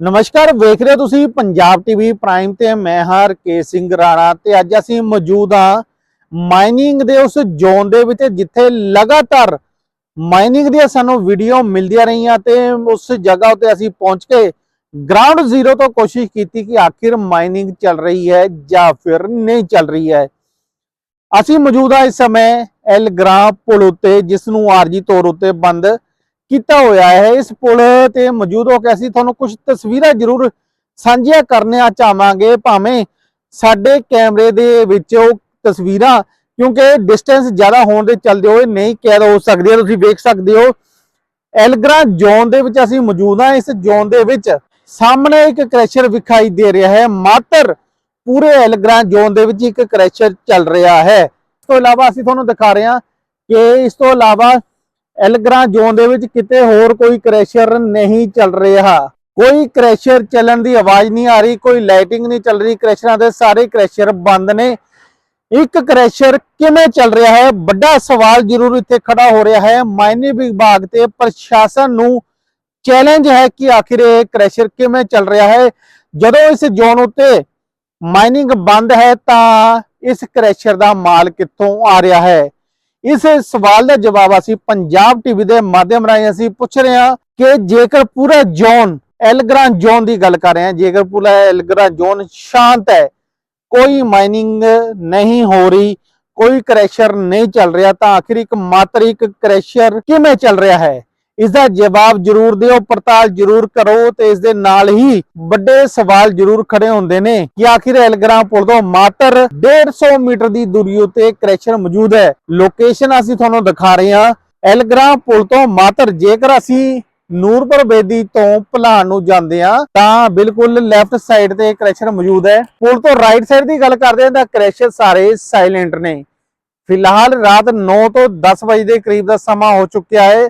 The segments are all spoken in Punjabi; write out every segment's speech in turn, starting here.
ਨਮਸਕਾਰ, ਵੇਖ ਰਹੇ ਹੋ ਤੁਸੀਂ ਪੰਜਾਬ ਟੀਵੀ ਪ੍ਰਾਈਮ ਤੇ ਮੈਂ ਹਾਂ ਰਕੇਸ਼ ਸਿੰਘ ਰਾਣਾ ਤੇ ਅੱਜ ਅਸੀਂ ਮੌਜੂਦ ਹਾਂ ਮਾਈਨਿੰਗ ਦੇ ਉਸ ਜ਼ੋਨ ਦੇ ਵਿੱਚ ਜਿੱਥੇ ਲਗਾਤਾਰ ਮਾਈਨਿੰਗ ਦੀਆਂ ਸਾਨੂੰ ਵੀਡੀਓ ਮਿਲਦੀਆਂ ਰਹੀਆਂ ਤੇ ਉਸ ਜਗ੍ਹਾ ਉੱਤੇ ਅਸੀਂ ਪਹੁੰਚ ਕੇ ਗਰਾਊਂਡ ਜ਼ੀਰੋ ਤੋਂ ਕੋਸ਼ਿਸ਼ ਕੀਤੀ ਕਿ ਆਖਿਰ ਮਾਈਨਿੰਗ ਚੱਲ ਰਹੀ ਹੈ ਜਾਂ ਫਿਰ ਨਹੀਂ ਚੱਲ ਰਹੀ ਹੈ। ਅਸੀਂ ਮੌਜੂਦ ਹਾਂ ਇਸ ਸਮੇਂ ਐਲ ਗ੍ਰਾਂ ਪੁਲ ਉੱਤੇ ਜਿਸ ਨੂੰ ਆਰਜੀ ਤੌਰ ਉੱਤੇ ਬੰਦ ਕੀਤਾ ਹੋਇਆ ਹੈ। ਇਸ ਪੁਲ ਤੇ ਮੌਜੂਦ ਹੋ ਕੇ ਅਸੀਂ ਤੁਹਾਨੂੰ ਕੁਝ ਤਸਵੀਰਾਂ ਜ਼ਰੂਰ ਸਾਂਝੀਆਂ ਕਰਨੀਆਂ ਚਾਹਾਂਗੇ। ਭਾਵੇਂ ਸਾਡੇ ਕੈਮਰੇ ਦੇ ਵਿੱਚ ਉਹ ਤਸਵੀਰਾਂ, ਕਿਉਂਕਿ ਡਿਸਟੈਂਸ ਜ਼ਿਆਦਾ ਹੋਣ ਦੇ ਚੱਲਦੇ ਹੋਏ ਨਹੀਂ ਕੈਦ ਹੋ ਸਕਦੀਆਂ। ਤੁਸੀਂ ਵੇਖ ਸਕਦੇ ਹੋ, ਐਲਗਰਾ ਜ਼ੋਨ ਦੇ ਵਿੱਚ ਅਸੀਂ ਮੌਜੂਦ ਹਾਂ। ਇਸ ਜ਼ੋਨ ਦੇ ਵਿੱਚ ਸਾਹਮਣੇ ਇੱਕ ਕ੍ਰੈਸ਼ਰ ਵਿਖਾਈ ਦੇ ਰਿਹਾ ਹੈ। ਮਾਤਰ ਪੂਰੇ ਐਲਗਰਾ ਜ਼ੋਨ ਦੇ ਵਿੱਚ ਇੱਕ ਕ੍ਰੈਸ਼ਰ ਚੱਲ ਰਿਹਾ ਹੈ। ਇਸ ਤੋਂ ਇਲਾਵਾ ਅਸੀਂ ਤੁਹਾਨੂੰ ਦਿਖਾ ਰਹੇ ਹਾਂ ਕਿ ਇਸ ਤੋਂ ਇਲਾਵਾ ਐਲਗਰਾ ਜ਼ੋਨ ਦੇ ਵਿੱਚ ਕਿਤੇ ਹੋਰ ਕੋਈ ਕ੍ਰੈਸ਼ਰ ਨਹੀਂ ਚੱਲ ਰਿਹਾ। ਕੋਈ ਕ੍ਰੈਸ਼ਰ ਚੱਲਣ ਦੀ ਆਵਾਜ਼ ਨਹੀਂ ਆ ਰਹੀ, ਕੋਈ ਲਾਈਟਿੰਗ ਨਹੀਂ ਚੱਲ ਰਹੀ, ਕ੍ਰੈਸ਼ਰਾਂ ਦੇ ਸਾਰੇ ਕ੍ਰੈਸ਼ਰ ਬੰਦ ਨੇ। ਇੱਕ ਕ੍ਰੈਸ਼ਰ ਕਿਵੇਂ ਚੱਲ ਰਿਹਾ ਹੈ? ਵੱਡਾ ਸਵਾਲ ਜ਼ਰੂਰ ਇੱਥੇ ਖੜਾ ਹੋ ਰਿਹਾ ਹੈ। ਮਾਈਨਿੰਗ ਵਿਭਾਗ ਤੇ ਪ੍ਰਸ਼ਾਸਨ ਨੂੰ ਚੈਲੰਜ ਹੈ ਕਿ ਆਖਿਰ ਇਹ ਕ੍ਰੈਸ਼ਰ ਕਿਵੇਂ ਚੱਲ ਰਿਹਾ ਹੈ? ਜਦੋਂ ਇਸ ਜ਼ੋਨ ਉੱਤੇ ਮਾਈਨਿੰਗ ਬੰਦ ਹੈ ਤਾਂ ਇਸ ਕ੍ਰੈਸ਼ਰ ਦਾ ਮਾਲ ਕਿੱਥੋਂ ਆ ਰਿਹਾ ਹੈ? ਇਸ ਸਵਾਲ ਦਾ ਜਵਾਬ ਅਸੀਂ ਪੰਜਾਬ ਟੀਵੀ ਦੇ ਮਾਧਿਅਮ ਰਾਹੀਂ ਅਸੀਂ ਪੁੱਛ ਰਹੇ ਹਾਂ ਕਿ ਜੇਕਰ ਪੂਰਾ ਜ਼ੋਨ ਐਲਗਰਾ ਜ਼ੋਨ ਦੀ ਗੱਲ ਕਰ ਰਹੇ ਹਾਂ, ਜੇਕਰ ਪੂਰਾ ਐਲਗਰਾ ਜ਼ੋਨ ਸ਼ਾਂਤ ਹੈ, ਕੋਈ ਮਾਈਨਿੰਗ ਨਹੀਂ ਹੋ ਰਹੀ, ਕੋਈ ਕ੍ਰੈਸ਼ਰ ਨਹੀਂ ਚੱਲ ਰਿਹਾ, ਤਾਂ ਆਖਿਰ ਇੱਕ ਮਾਤਰ ਇੱਕ ਕ੍ਰੈਸ਼ਰ ਕਿਵੇਂ ਚੱਲ ਰਿਹਾ ਹੈ? ਇਸ ਦਾ ਜਵਾਬ ਜ਼ਰੂਰ ਦਿਓ, ਪੜਤਾਲ ਜ਼ਰੂਰ ਕਰੋ ਤੇ ਇਸ ਦੇ ਨਾਲ ਹੀ ਵੱਡੇ ਸਵਾਲ ਜ਼ਰੂਰ ਖੜੇ ਹੁੰਦੇ ਨੇ ਕਿ ਆਖਿਰ ਐਲਗ੍ਰਾਮ ਪੁਲ ਤੋਂ ਮਾਤਰ 150 ਮੀਟਰ ਦੀ ਦੂਰੀ ਉਤੇ ਕ੍ਰੈਸ਼ਰ ਮੌਜੂਦ ਹੈ। ਲੋਕੇਸ਼ਨ ਅਸੀਂ ਤੁਹਾਨੂੰ ਦਿਖਾ ਰਹੇ ਹਾਂ। ਐਲਗ੍ਰਾਮ ਪੁਲ ਤੋਂ ਮਾਤਰ ਜੇਕਰ ਅਸੀਂ ਨੂਰਪੁਰ ਬੇਦੀ ਤੋਂ ਭਲਾਨ ਨੂੰ ਜਾਂਦੇ ਆ ਤਾਂ ਬਿਲਕੁਲ ਲੈਫਟ ਸਾਈਡ ਤੇ ਕ੍ਰੈਸ਼ਰ ਮੌਜੂਦ ਹੈ। ਪੁਲ ਤੋਂ ਰਾਈਟ ਸਾਈਡ ਦੀ ਗੱਲ ਕਰਦੇ ਹਾਂ ਤਾਂ ਕ੍ਰੈਸ਼ਰ ਸਾਰੇ ਸਾਇਲੈਂਟ ਨੇ। ਫਿਲਹਾਲ ਰਾਤ 9 ਤੋਂ 10 ਵਜੇ ਦੇ ਕਰੀਬ ਦਾ ਸਮਾਂ ਹੋ ਚੁੱਕਿਆ ਹੈ।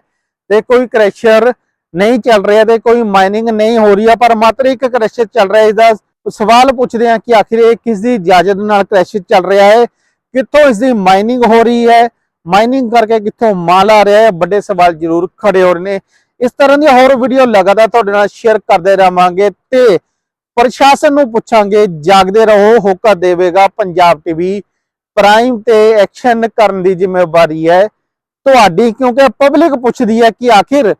ਤੇ ਕੋਈ ਕ੍ਰੈਸ਼ਰ ਨਹੀਂ ਚੱਲ ਰਿਹਾ ਤੇ ਕੋਈ ਮਾਈਨਿੰਗ ਨਹੀਂ ਹੋ ਰਹੀ ਆ, ਪਰ ਮਾਤਰ ਇੱਕ ਕ੍ਰੈਸ਼ਰ ਚੱਲ ਰਿਹਾ ਇਸ ਦਾ ਸਵਾਲ ਪੁੱਛਦੇ ਆ ਕਿ ਆਖਿਰ ਇਹ ਕਿਸ ਦੀ ਇਜਾਜ਼ਤ ਨਾਲ ਕ੍ਰੈਸ਼ਰ ਚੱਲ ਰਿਹਾ ਹੈ, ਕਿੱਥੋਂ ਇਸ ਦੀ ਮਾਈਨਿੰਗ ਹੋ ਰਹੀ ਹੈ ਮਾਈਨਿੰਗ ਕਰਕੇ ਕਿੱਥੋਂ ਮਾਲ ਆ ਰਿਹਾ ਹੈ, ਵੱਡੇ ਸਵਾਲ ਜ਼ਰੂਰ ਖੜੇ ਹੋ ਰਹੇ ਨੇ। ਇਸ ਤਰ੍ਹਾਂ ਦੀਆਂ ਹੋਰ ਵੀਡੀਓ ਲਗਾਤਾਰ ਤੁਹਾਡੇ ਨਾਲ ਸ਼ੇਅਰ ਕਰਦੇ ਰਹਾਂਗੇ ਤੇ ਪ੍ਰਸ਼ਾਸਨ ਨੂੰ ਪੁੱਛਾਂਗੇ, ਜਾਗਦੇ ਰਹੋ, ਹੋਕਾ ਦੇਵੇਗਾ, ਪੰਜਾਬ ਟੀਵੀ ਪ੍ਰਾਈਮ ਤੇ ਐਕਸ਼ਨ ਕਰਨ ਦੀ ਜ਼ਿੰਮੇਵਾਰੀ ਹੈ। ਤੁਹਾਡੀ, ਕਿਉਂਕਿ ਪਬਲਿਕ ਪੁੱਛਦੀ ਹੈ ਕਿ ਆਖਿਰ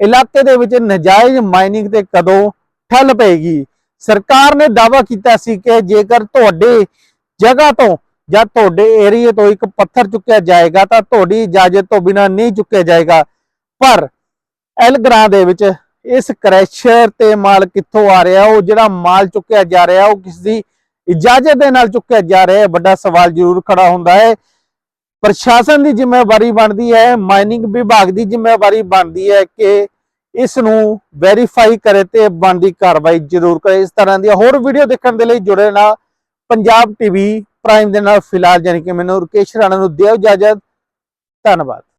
ਇਲਾਕੇ ਦੇ ਵਿੱਚ ਨਜਾਇਜ਼ ਮਾਈਨਿੰਗ ਤੇ ਕਦੋਂ ਠੱਲ ਪਏਗੀ? ਸਰਕਾਰ ਨੇ ਦਾਅਵਾ ਕੀਤਾ ਸੀ ਕਿ ਜੇਕਰ ਤੁਹਾਡੇ ਜਗ੍ਹਾ ਤੋਂ ਜਾਂ ਤੁਹਾਡੇ ਏਰੀਏ ਤੋਂ ਇੱਕ ਪੱਥਰ ਚੁੱਕਿਆ ਜਾਏਗਾ, ਤਾਂ ਤੁਹਾਡੀ ਇਜਾਜ਼ਤ ਤੋਂ ਬਿਨਾਂ ਨਹੀਂ ਚੁੱਕਿਆ ਜਾਏਗਾ। ਪਰ ਐਲਗਰਾਂ ਦੇ ਵਿੱਚ ਇਸ ਕ੍ਰੈਸ਼ਰ ਤੇ ਮਾਲ ਕਿੱਥੋਂ ਆ ਰਿਹਾ? ਉਹ ਜਿਹੜਾ ਮਾਲ ਚੁੱਕਿਆ ਜਾ ਰਿਹਾ, ਉਹ ਕਿਸ ਦੀ ਇਜਾਜ਼ਤ ਦੇ ਨਾਲ ਚੁੱਕਿਆ ਜਾ ਰਿਹਾ ਹੈ? ਵੱਡਾ ਸਵਾਲ ਜ਼ਰੂਰ ਖੜਾ ਹੁੰਦਾ ਹੈ। ਪ੍ਰਸ਼ਾਸਨ ਦੀ ਜ਼ਿੰਮੇਵਾਰੀ ਬਣਦੀ ਹੈ ਮਾਈਨਿੰਗ ਵਿਭਾਗ ਦੀ ਜ਼ਿੰਮੇਵਾਰੀ ਬਣਦੀ ਹੈ ਕਿ ਇਸ ਨੂੰ ਵੈਰੀਫਾਈ ਕਰੇ ਤੇ ਬਣਦੀ ਕਾਰਵਾਈ ਜ਼ਰੂਰ ਕਰੇ। ਇਸ ਤਰ੍ਹਾਂ ਦੀ ਹੋਰ ਵੀਡੀਓ ਦੇਖਣ ਦੇ ਲਈ ਜੁੜੇ ਨਾਲ ਪੰਜਾਬ ਟੀਵੀ ਪ੍ਰਾਈਮ ਦੇ ਨਾਲ ਫਿਲਹਾਲ ਜਾਨੀ ਕਿ ਮੈਨੂੰ ਰਕੇਸ਼ ਰਾਣਾ ਨੂੰ ਦਿਓ ਇਜਾਜ਼ਤ। ਧੰਨਵਾਦ।